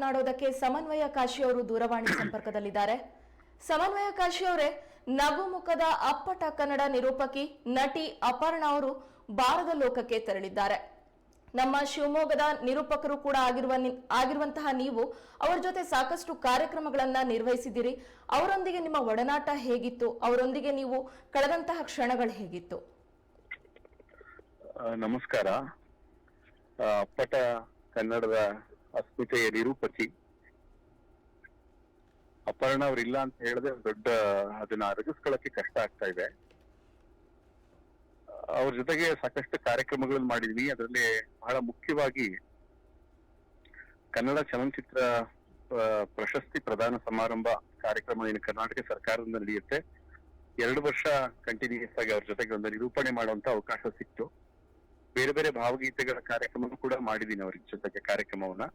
ಮಾತನಾಡೋದಕ್ಕೆ ಸಮನ್ವಯ ಕಾಶಿ ಅವರು ದೂರವಾಣಿ ಸಂಪರ್ಕದಲ್ಲಿದ್ದಾರೆ. ಸಮನ್ವಯ ಕಾಶಿ ಅವರೇ ನಗುಮುಖದ ಅಪ್ಪಟ ಕನ್ನಡ ನಿರೂಪಕಿ ನಟಿ ಅಪರ್ಣ ಅವರು ಬಾರದ ಲೋಕಕ್ಕೆ ತೆರಳಿದ್ದಾರೆ. ನಮ್ಮ ಶಿವಮೊಗ್ಗದ ನಿರೂಪಕರು ಕೂಡ ಆಗಿರುವ ಆಗಿರುವಂತಹ ನೀವು ಅವರ ಜೊತೆ ಸಾಕಷ್ಟು ಕಾರ್ಯಕ್ರಮಗಳನ್ನ ನಿರ್ವಹಿಸಿದ್ದೀರಿ. ಅವರೊಂದಿಗೆ ನಿಮ್ಮ ಒಡನಾಟ ಹೇಗಿತ್ತು? ಅವರೊಂದಿಗೆ ನೀವು ಕಳೆದಂತಹ ಕ್ಷಣಗಳು ಹೇಗಿತ್ತು? ನಮಸ್ಕಾರ. ಅಪ್ಪಟ ಕನ್ನಡದ ಅಸ್ಮಿತೆಯ ನಿರೂಪಕಿ. ಅಪರ್ಣ ಅವ್ರಿಲ್ಲ ಅಂತ ಹೇಳಿದ್ರೆ ದೊಡ್ಡ, ಅದನ್ನ ಅರಗಿಸ್ಕೊಳ್ಳಕ್ಕೆ ಕಷ್ಟ ಆಗ್ತಾ ಇದೆ. ಅವ್ರ ಜೊತೆಗೆ ಸಾಕಷ್ಟು ಕಾರ್ಯಕ್ರಮಗಳನ್ನು ಮಾಡಿದ್ವಿ ಅದರಲ್ಲಿ ಬಹಳ ಮುಖ್ಯವಾಗಿ ಕನ್ನಡ ಚಲನಚಿತ್ರ ಪ್ರಶಸ್ತಿ ಪ್ರದಾನ ಸಮಾರಂಭ ಕಾರ್ಯಕ್ರಮ ಏನು ಕರ್ನಾಟಕ ಸರ್ಕಾರದಿಂದ ನಡೆಯುತ್ತೆ. ಎರಡು ವರ್ಷ ಕಂಟಿನ್ಯೂಸ್ ಆಗಿ ಅವ್ರ ಜೊತೆಗೆ ಒಂದು ನಿರೂಪಣೆ ಮಾಡುವಂತ ಅವಕಾಶ ಸಿಕ್ತು. ಬೇರೆ ಬೇರೆ ಭಾವಗೀತೆಗಳ ಕಾರ್ಯಕ್ರಮ ಕೂಡ ಮಾಡಿದ್ದೀನಿ ಅವ್ರ ಜೊತೆಗೆ ಕಾರ್ಯಕ್ರಮವನ್ನ.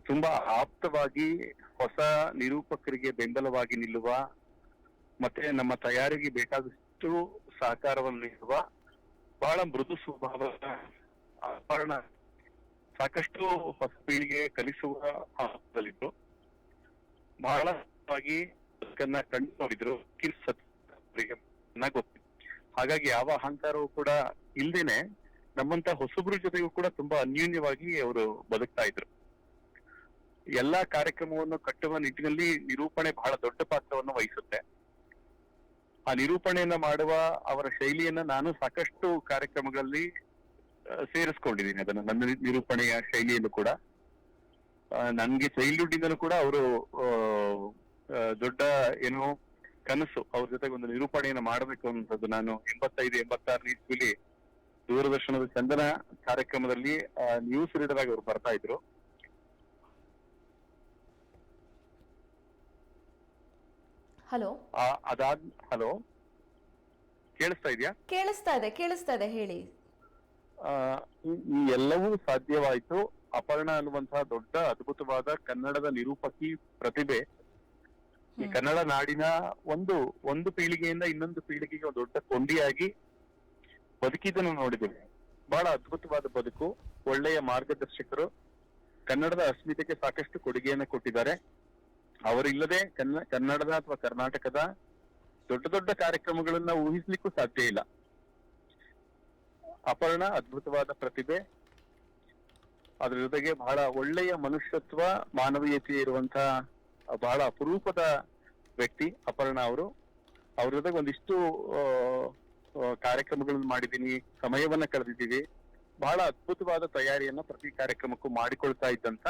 ತುಂಬಾ ಆಪ್ತವಾಗಿ ಹೊಸ ನಿರೂಪಕರಿಗೆ ಬೆಂಬಲವಾಗಿ ನಿಲ್ಲುವ ಮತ್ತೆ ನಮ್ಮ ತಯಾರಿಗೆ ಬೇಕಾದಷ್ಟು ಸಹಕಾರವನ್ನು ನೀಡುವ ಬಹಳ ಮೃದು ಸ್ವಭಾವದ ಆಭರಣ ಸಾಕಷ್ಟು ಹೊಸ ಪೀಳಿಗೆ ಕಲಿಸುವ ಹಂತದಲ್ಲಿದ್ರು ಬಹಳ ಕಂಡು ನೋಡಿದ್ರು. ಅವರಿಗೆ ಗೊತ್ತಿತ್ತು ಹಾಗಾಗಿ ಯಾವ ಅಹಂಕಾರವೂ ಕೂಡ ಇಲ್ದೇನೆ ನಮ್ಮಂತ ಹೊಸಬ್ರ ಜೊತೆಗೂ ಕೂಡ ತುಂಬಾ ಅನ್ಯೂನ್ಯವಾಗಿ ಅವರು ಬದುಕ್ತಾ ಇದ್ರು. ಎಲ್ಲಾ ಕಾರ್ಯಕ್ರಮವನ್ನು ಕಟ್ಟುವ ನಿಟ್ಟಿನಲ್ಲಿ ನಿರೂಪಣೆ ಬಹಳ ದೊಡ್ಡ ಪಾತ್ರವನ್ನು ವಹಿಸುತ್ತೆ. ಆ ನಿರೂಪಣೆಯನ್ನ ಮಾಡುವ ಅವರ ಶೈಲಿಯನ್ನ ನಾನು ಸಾಕಷ್ಟು ಕಾರ್ಯಕ್ರಮಗಳಲ್ಲಿ ಸೇರಿಸ್ಕೊಂಡಿದ್ದೀನಿ ಅದನ್ನ, ನನ್ನ ನಿರೂಪಣೆಯ ಶೈಲಿಯನ್ನು ಕೂಡ. ನನ್ಗೆ ಚೈಲ್ಡ್ಹುಡ್ ಇಂದಲೂ ಕೂಡ ಅವರು ದೊಡ್ಡ ಏನು ಕನಸು ಅವ್ರ ಜೊತೆಗೆ ಒಂದು ನಿರೂಪಣೆಯನ್ನು ಮಾಡಬೇಕು ಅನ್ನೋದು ನಾನು ಎಂಬತ್ತೈದು ಎಂಬತ್ತಾರು ಇಸ್ವಿಲಿ ದೂರದರ್ಶನದ ಚಂದನ ಕಾರ್ಯಕ್ರಮದಲ್ಲಿ ನ್ಯೂಸ್ ರೀಡರ್ ಆಗಿ ಅವರು ಬರ್ತಾ ಇದ್ರು. ಹಲೋ ಅದಾದ್ ಹಲೋ ಕೇಳಿಸ್ತಾ ಇದೆಯಾ? ಕೇಳಿಸ್ತಾ ಇದೆ ಕೇಳಿಸ್ತಾ ಇದೆ ಹೇಳಿ. ಈ ಎಲ್ಲವೂ ಸಾಧ್ಯವಾಯಿತು. ಅಪರ್ಣ ಅನ್ನುವಂತಹ ದೊಡ್ಡ ಅದ್ಭುತವಾದ ಕನ್ನಡದ ನಿರೂಪಕಿ ಪ್ರತಿಭೆ. ಈ ಕನ್ನಡ ನಾಡಿನ ಒಂದು ಒಂದು ಪೀಳಿಗೆಯಿಂದ ಇನ್ನೊಂದು ಪೀಳಿಗೆಗೆ ಒಂದು ದೊಡ್ಡ ಕೊಂಡಿಯಾಗಿ ಬದುಕಿದ್ದನ್ನು ನೋಡಿದ್ದೇವೆ. ಬಹಳ ಅದ್ಭುತವಾದ ಬದುಕು, ಒಳ್ಳೆಯ ಮಾರ್ಗದರ್ಶಕರು. ಕನ್ನಡದ ಅಸ್ಮಿತೆಗೆ ಸಾಕಷ್ಟು ಕೊಡುಗೆಯನ್ನು ಕೊಟ್ಟಿದ್ದಾರೆ. ಅವರಿಲ್ಲದೆ ಕನ್ನ, ಕನ್ನಡದ ಅಥವಾ ಕರ್ನಾಟಕದ ದೊಡ್ಡ ದೊಡ್ಡ ಕಾರ್ಯಕ್ರಮಗಳನ್ನ ಊಹಿಸ್ಲಿಕ್ಕೂ ಸಾಧ್ಯ ಇಲ್ಲ. ಅಪರ್ಣ, ಅದ್ಭುತವಾದ ಪ್ರತಿಭೆ. ಅದ್ರ ಜೊತೆಗೆ ಬಹಳ ಒಳ್ಳೆಯ ಮನುಷ್ಯತ್ವ, ಮಾನವೀಯತೆ ಇರುವಂತಹ ಬಹಳ ಅಪರೂಪದ ವ್ಯಕ್ತಿ ಅಪರ್ಣ ಅವರು. ಅವ್ರ ಜೊತೆಗೆ ಒಂದಿಷ್ಟು ಕಾರ್ಯಕ್ರಮಗಳನ್ನು ಮಾಡಿದ್ದೀನಿ ಸಮಯವನ್ನ ಕಳೆದಿದ್ದೀವಿ. ಬಹಳ ಅದ್ಭುತವಾದ ತಯಾರಿಯನ್ನ ಪ್ರತಿ ಕಾರ್ಯಕ್ರಮಕ್ಕೂ ಮಾಡಿಕೊಳ್ತಾ ಇದ್ದಂತ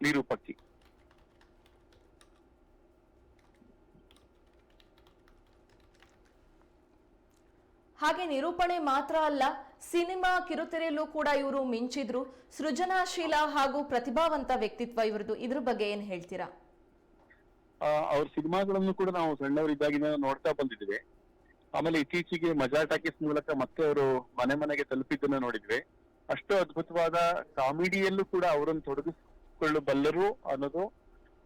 ನಿರೂಪಕಿ. ಹಾಗೆ ನಿರೂಪಣೆ ಮಾತ್ರ ಅಲ್ಲ ಸಿನಿಮಾ ಕಿರುತೆರೆಯಲ್ಲೂ ಕೂಡ ಇವರು ಮಿಂಚಿದ್ರು. ಸೃಜನಾಶೀಲ ಹಾಗೂ ಪ್ರತಿಭಾವಂತ ವ್ಯಕ್ತಿತ್ವ ಇವರದು ಇದ್ರ ಬಗ್ಗೆ ಏನ್ ಹೇಳ್ತೀರಾ? ಅವ್ರ ಸಿನಿಮಾಗಳನ್ನು ಕೂಡ ನಾವು ಸಣ್ಣವರಿದ್ದಾಗಿನ ನೋಡ್ತಾ ಬಂದಿದ್ವಿ ಆಮೇಲೆ ಇತ್ತೀಚೆಗೆ ಮಜಾ ಟಾಕೀಸ್ ಮೂಲಕ ಮತ್ತೆ ಅವರು ಮನೆ ಮನೆಗೆ ತಲುಪಿದ್ದನ್ನ ನೋಡಿದ್ವಿ. ಅಷ್ಟು ಅದ್ಭುತವಾದ ಕಾಮಿಡಿಯಲ್ಲೂ ಕೂಡ ಅವರನ್ನು ತೊಡಗಿಸಿಕೊಳ್ಳಬಲ್ಲರು ಅನ್ನೋದು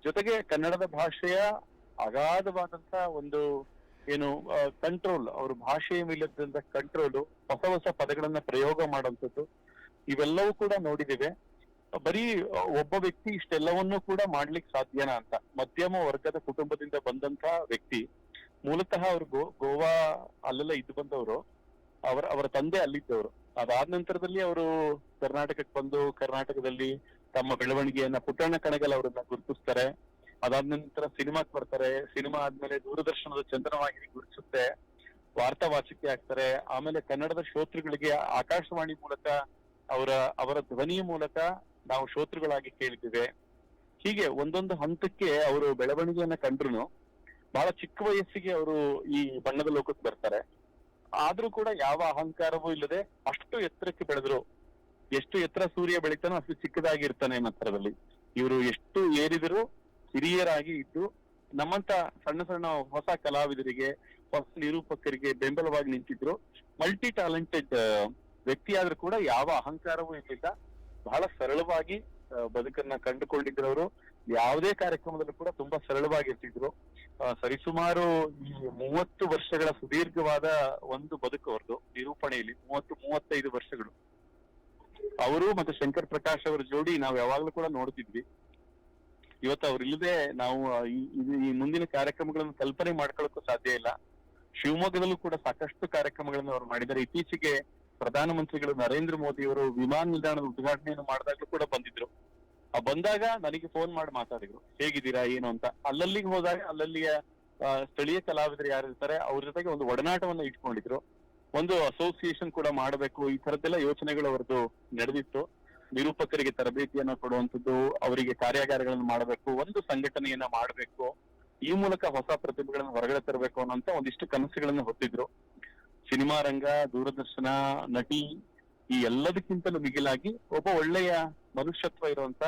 ಜೊತೆಗೆ ಕನ್ನಡದ ಭಾಷೆಯ ಅಗಾಧವಾದಂತ ಒಂದು ಏನು ಕಂಟ್ರೋಲ್ ಅವ್ರ ಭಾಷೆಯ ಮೇಲಿದ್ದಂತ ಕಂಟ್ರೋಲು ಹೊಸ ಹೊಸ ಪದಗಳನ್ನ ಪ್ರಯೋಗ ಮಾಡುವಂಥದ್ದು, ಇವೆಲ್ಲವೂ ಕೂಡ ನೋಡಿದಿವೆ. ಬರೀ ಒಬ್ಬ ವ್ಯಕ್ತಿ ಇಷ್ಟೆಲ್ಲವನ್ನೂ ಕೂಡ ಮಾಡ್ಲಿಕ್ಕೆ ಸಾಧ್ಯನಾ ಅಂತ. ಮಧ್ಯಮ ವರ್ಗದ ಕುಟುಂಬದಿಂದ ಬಂದಂತ ವ್ಯಕ್ತಿ. ಮೂಲತಃ ಅವ್ರು ಗೋ, ಗೋವಾ ಅಲ್ಲೆಲ್ಲ ಇದ್ದು ಬಂದವರು. ಅವರ ಅವರ ತಂದೆ ಅಲ್ಲಿದ್ದವರು. ಅದಾದ ನಂತರದಲ್ಲಿ ಅವರು ಕರ್ನಾಟಕಕ್ಕೆ ಬಂದು ಕರ್ನಾಟಕದಲ್ಲಿ ತಮ್ಮ ಬೆಳವಣಿಗೆಯನ್ನ ಪುಟ್ಟಣ್ಣ ಕಣಗಲ್ ಅವರನ್ನ ಗುರುತಿಸ್ತಾರೆ. ಅದಾದ ನಂತರ ಸಿನಿಮಾಕ್ ಬರ್ತಾರೆ. ಸಿನಿಮಾ ಆದ್ಮೇಲೆ ದೂರದರ್ಶನದ ಚಂದನವಾಗಿ ಗುರುತಿಸುತ್ತೆ. ವಾರ್ತಾ ವಾಚಿಕೆ ಆಗ್ತಾರೆ. ಆಮೇಲೆ ಕನ್ನಡದ ಶ್ರೋತೃಗಳಿಗೆ ಆಕಾಶವಾಣಿ ಮೂಲಕ ಅವರ ಅವರ ಧ್ವನಿಯ ಮೂಲಕ ನಾವು ಶ್ರೋತೃಗಳಾಗಿ ಕೇಳಿದ್ದೇವೆ ಹೀಗೆ ಒಂದೊಂದು ಹಂತಕ್ಕೆ ಅವರು ಬೆಳವಣಿಗೆಯನ್ನ ಕಂಡ್ರು ಬಹಳ ಚಿಕ್ಕ ವಯಸ್ಸಿಗೆ ಅವರು ಈ ಬಣ್ಣದ ಲೋಕಕ್ಕೆ ಬರ್ತಾರೆ. ಆದ್ರೂ ಕೂಡ ಯಾವ ಅಹಂಕಾರವೂ ಇಲ್ಲದೆ ಅಷ್ಟು ಎತ್ತರಕ್ಕೆ ಬೆಳೆದ್ರು. ಎಷ್ಟು ಎತ್ತರ ಸೂರ್ಯ ಬೆಳಿತಾನೋ ಅಷ್ಟು ಚಿಕ್ಕದಾಗಿ ಇರ್ತಾನೆ ಮಾತ್ರದಲ್ಲಿ ಇವರು ಎಷ್ಟು ಏರಿದ್ರು ಹಿರಿಯರಾಗಿ ಇದ್ದು ನಮ್ಮಂತ ಸಣ್ಣ ಸಣ್ಣ ಹೊಸ ಕಲಾವಿದರಿಗೆ, ಹೊಸ ನಿರೂಪಕರಿಗೆ ಬೆಂಬಲವಾಗಿ ನಿಂತಿದ್ರು. ಮಲ್ಟಿ ಟ್ಯಾಲೆಂಟೆಡ್ ವ್ಯಕ್ತಿ ಆದ್ರೂ ಕೂಡ ಯಾವ ಅಹಂಕಾರವೂ ಇರಲಿಲ್ಲ. ಬಹಳ ಸರಳವಾಗಿ ಬದುಕನ್ನ ಕಂಡುಕೊಂಡಿದ್ರವರು ಯಾವುದೇ ಕಾರ್ಯಕ್ರಮದಲ್ಲೂ ಕೂಡ ತುಂಬಾ ಸರಳವಾಗಿರ್ತಿದ್ರು. ಸರಿಸುಮಾರು ಈ ಮೂವತ್ತು ವರ್ಷಗಳ ಸುದೀರ್ಘವಾದ ಒಂದು ಬದುಕು ಅವ್ರದ್ದು ನಿರೂಪಣೆಯಲ್ಲಿ ಮೂವತ್ತು, ಮೂವತ್ತೈದು ವರ್ಷಗಳು. ಅವರು ಮತ್ತೆ ಶಂಕರ್ ಪ್ರಕಾಶ್ ಅವರ ಜೋಡಿ ನಾವು ಯಾವಾಗ್ಲೂ ಕೂಡ ನೋಡ್ತಿದ್ವಿ. ಇವತ್ತು ಅವರಿಲ್ಲದೆ ನಾವು ಈ- ಮುಂದಿನ ಕಾರ್ಯಕ್ರಮಗಳನ್ನು ಕಲ್ಪನೆ ಮಾಡ್ಕೊಳ್ಳೋಕ್ಕೂ ಸಾಧ್ಯ ಇಲ್ಲ. ಶಿವಮೊಗ್ಗದಲ್ಲೂ ಕೂಡ ಸಾಕಷ್ಟು ಕಾರ್ಯಕ್ರಮಗಳನ್ನು ಅವರು ಮಾಡಿದ್ದಾರೆ. ಇತ್ತೀಚೆಗೆ ಪ್ರಧಾನಮಂತ್ರಿಗಳು ನರೇಂದ್ರ ಮೋದಿ ಅವರು ವಿಮಾನ ನಿಲ್ದಾಣದ ಉದ್ಘಾಟನೆಯನ್ನು ಮಾಡಿದಾಗಲೂ ಕೂಡ ಬಂದಿದ್ರು. ಬಂದಾಗ ನನಗೆ ಫೋನ್ ಮಾಡಿ ಮಾತಾಡಿದ್ರು, ಹೇಗಿದ್ದೀರಾ, ಏನು ಅಂತ? ಅಲ್ಲಲ್ಲಿಗೆ ಹೋದಾಗ, ಅಲ್ಲಲ್ಲಿಯ ಸ್ಥಳೀಯ ಕಲಾವಿದರು ಯಾರು ಇರ್ತಾರೆ, ಅವ್ರ ಜೊತೆಗೆ ಒಂದು ಒಡನಾಟವನ್ನ ಇಟ್ಕೊಂಡಿದ್ರು. ಒಂದು ಅಸೋಸಿಯೇಷನ್ ಕೂಡ ಮಾಡಬೇಕು, ಈ ತರದ್ದೆಲ್ಲ ಯೋಚನೆಗಳು ಅವರದ್ದು ನಡೆದಿತ್ತು. ನಿರೂಪಕರಿಗೆ ತರಬೇತಿಯನ್ನ ಕೊಡುವಂಥದ್ದು, ಅವರಿಗೆ ಕಾರ್ಯಾಗಾರಗಳನ್ನು ಮಾಡಬೇಕು, ಒಂದು ಸಂಘಟನೆಯನ್ನ ಮಾಡಬೇಕು, ಈ ಮೂಲಕ ಹೊಸ ಪ್ರತಿಭೆಗಳನ್ನು ಹೊರಗಡೆ ತರಬೇಕು ಅನ್ನೋಂತ ಒಂದಿಷ್ಟು ಕನಸುಗಳನ್ನು ಹೊತ್ತಿದ್ರು. ಸಿನಿಮಾ ರಂಗ, ದೂರದರ್ಶನ, ನಟಿ ಈ ಎಲ್ಲದಕ್ಕಿಂತಲೂ ಮಿಗಿಲಾಗಿ ಒಬ್ಬ ಒಳ್ಳೆಯ ಮನುಷ್ಯತ್ವ ಇರುವಂತ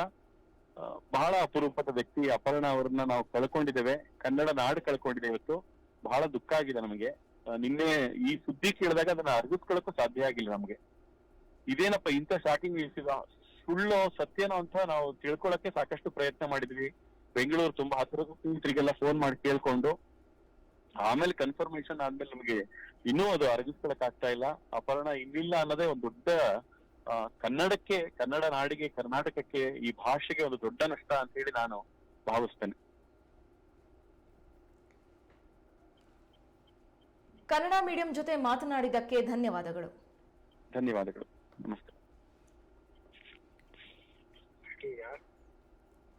ಬಹಳ ಅಪರೂಪದ ವ್ಯಕ್ತಿ ಅಪರ್ಣ ಅವರನ್ನ ನಾವು ಕಳ್ಕೊಂಡಿದ್ದೇವೆ. ಕನ್ನಡ ನಾಡು ಕಳ್ಕೊಂಡಿದೆ ಇವತ್ತು. ಬಹಳ ದುಃಖ ಆಗಿದೆ ನಮಗೆ. ನಿನ್ನೆ ಈ ಸುದ್ದಿ ಕೇಳಿದಾಗ ಅದನ್ನ ಅರ್ಗಿಸ್ಕೊಳ್ಳಕ್ಕೂ ಸಾಧ್ಯ ಆಗಿಲ್ಲ ನಮಗೆ. ಇದೇನಪ್ಪ ಇಂಥ ಶಾಕಿಂಗ್ ಸುಳ್ಳು ಸತ್ಯನೋ ಅಂತ ನಾವು ತಿಳ್ಕೊಳಕ್ಕೆ ಸಾಕಷ್ಟು ಪ್ರಯತ್ನ ಮಾಡಿದ್ವಿ. ಬೆಂಗಳೂರು ತುಂಬಾ ಹತ್ತಿರ ಸ್ನೇಹಿತರಿಗೆಲ್ಲ ಫೋನ್ ಮಾಡಿ ಕೇಳ್ಕೊಂಡು. ಆಮೇಲೆ ಕನ್ಫರ್ಮೇಶನ್ ಆದ್ಮೇಲೆ ನಮಗೆ ಇನ್ನೂ ಅದು ಅರಗಿಸ್ಕೊಳಕ್ ಆಗ್ತಾ ಇಲ್ಲ. ಅಪಹರಣ ಇನ್ನಿಲ್ಲ ಅನ್ನೋದೇ ಒಂದು ದೊಡ್ಡ ಕನ್ನಡಕ್ಕೆ ಕನ್ನಡ ನಾಡಿಗೆ ಕರ್ನಾಟಕಕ್ಕೆ ಈ ಭಾಷೆಗೆ ಒಂದು ದೊಡ್ಡ ನಷ್ಟ ಅಂತ ಹೇಳಿ ನಾನು ಭಾವಿಸ್ತೇನೆ. ಕನ್ನಡ ಮೀಡಿಯಂ ಜೊತೆ ಮಾತನಾಡಿದ್ದಕ್ಕೆ ಧನ್ಯವಾದಗಳು. ಧನ್ಯವಾದಗಳು. ನಮಸ್ತೆ.